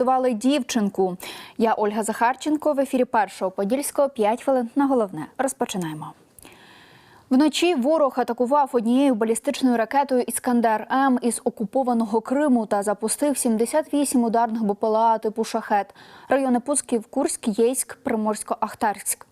Врятували дівчинку. Я Ольга Захарченко в ефірі першого подільського 5 хвилин на головне. Розпочинаємо. Вночі ворог атакував однією балістичною ракетою Іскандер М із окупованого Криму та запустив 78 ударних БПЛА типу шахет. Райони пусків Курськ, Єйськ, Приморсько-Ахтарськ.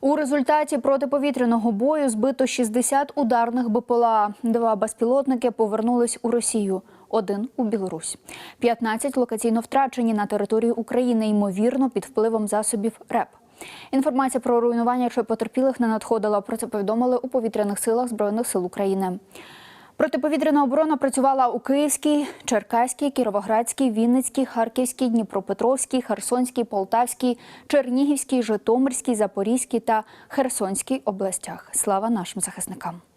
У результаті протиповітряного бою збито 60 ударних БПЛА. Два безпілотники повернулись у Росію. Один у Білорусь. 15 локаційно втрачені на території України, ймовірно, під впливом засобів РЕП. Інформація про руйнування чи потерпілих не надходила. Про це повідомили у повітряних силах Збройних сил України. Протиповітряна оборона працювала у Київській, Черкаській, Кіровоградській, Вінницькій, Харківській, Дніпропетровській, Херсонській, Полтавській, Чернігівській, Житомирській, Запорізькій та Херсонській областях. Слава нашим захисникам!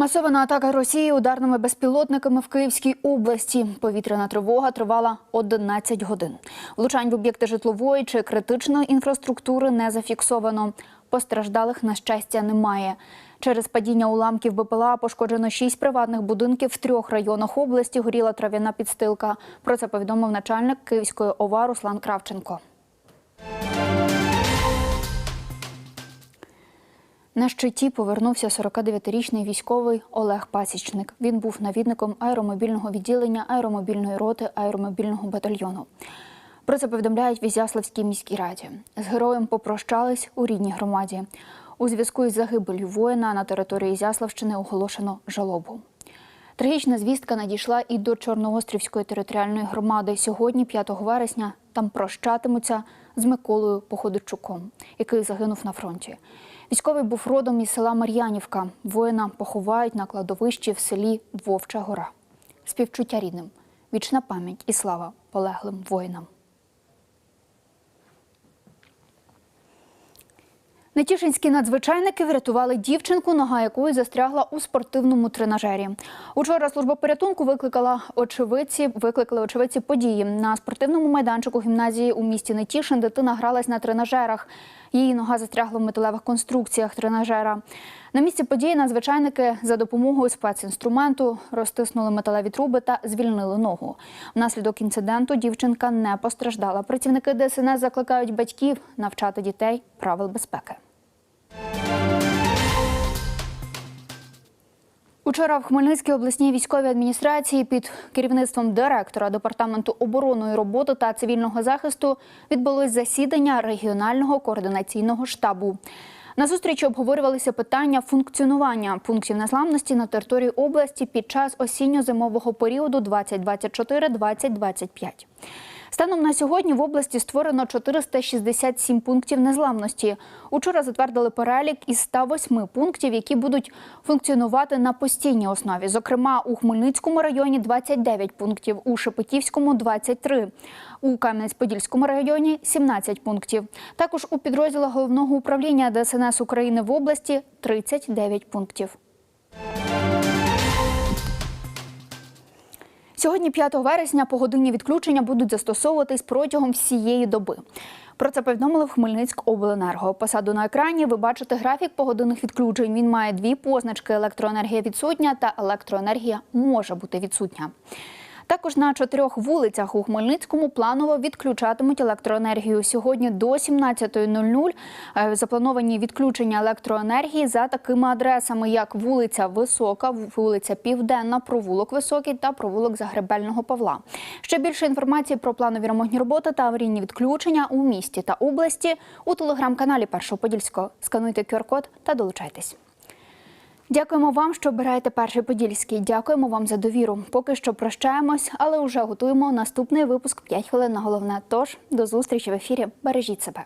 Масована атака Росії ударними безпілотниками в Київській області. Повітряна тривога тривала 11 годин. Влучань в об'єкти житлової чи критичної інфраструктури не зафіксовано. Постраждалих, на щастя, немає. Через падіння уламків БПЛА пошкоджено шість приватних будинків в трьох районах області. Горіла трав'яна підстилка. Про це повідомив начальник Київської ОВА Руслан Кравченко. На щиті повернувся 49-річний військовий Олег Пасічник. Він був навідником аеромобільного відділення аеромобільної роти аеромобільного батальйону. Про це повідомляють в Ізяславській міській раді. З героєм попрощались у рідній громаді. У зв'язку із загибелью воїна на території Ізяславщини оголошено жалобу. Трагічна звістка надійшла і до Чорноострівської територіальної громади. Сьогодні, 5 вересня, там прощатимуться з Миколою Походочуком, який загинув на фронті. Військовий був родом із села Мар'янівка. Воїна поховають на кладовищі в селі Вовча Гора. Співчуття рідним, вічна пам'ять і слава полеглим воїнам. Нетішинські надзвичайники врятували дівчинку, нога якої застрягла у спортивному тренажері. Учора служба порятунку викликала очевидці, викликали очевидці події. На спортивному майданчику гімназії у місті Нетішин дитина гралась на тренажерах. Її нога застрягла в металевих конструкціях тренажера. На місці події надзвичайники за допомогою спецінструменту розтиснули металеві труби та звільнили ногу. Внаслідок інциденту дівчинка не постраждала. Працівники ДСНС закликають батьків навчати дітей правил безпеки. Учора в Хмельницькій обласній військовій адміністрації під керівництвом директора департаменту оборонної роботи та цивільного захисту відбулось засідання регіонального координаційного штабу. На зустрічі обговорювалися питання функціонування пунктів незламності на території області під час осінньо-зимового періоду 2024-2025. Станом на сьогодні в області створено 467 пунктів незламності. Учора затвердили перелік із 108 пунктів, які будуть функціонувати на постійній основі. Зокрема, у Хмельницькому районі 29 пунктів, у Шепетівському – 23, у Кам'янець-Подільському районі – 17 пунктів. Також у підрозділах головного управління ДСНС України в області – 39 пунктів. Сьогодні, 5 вересня, погодинні відключення будуть застосовуватись протягом всієї доби. Про це повідомили в Хмельницькобленерго. Посаду на екрані ви бачите графік погодинних відключень. Він має дві позначки: електроенергія відсутня та електроенергія може бути відсутня. Також на чотирьох вулицях у Хмельницькому планово відключатимуть електроенергію. Сьогодні до 17.00 е, заплановані відключення електроенергії за такими адресами, як вулиця Висока, вулиця Південна, провулок Високий та провулок Загребельного Павла. Ще більше інформації про планові ремонтні роботи та аварійні відключення у місті та області у телеграм-каналі Першого Подільського. Скануйте QR-код та долучайтесь. Дякуємо вам, що обираєте перший подільський. Дякуємо вам за довіру. Поки що прощаємось, але вже готуємо наступний випуск «5 хвилин на головне. Тож до зустрічі в ефірі. Бережіть себе.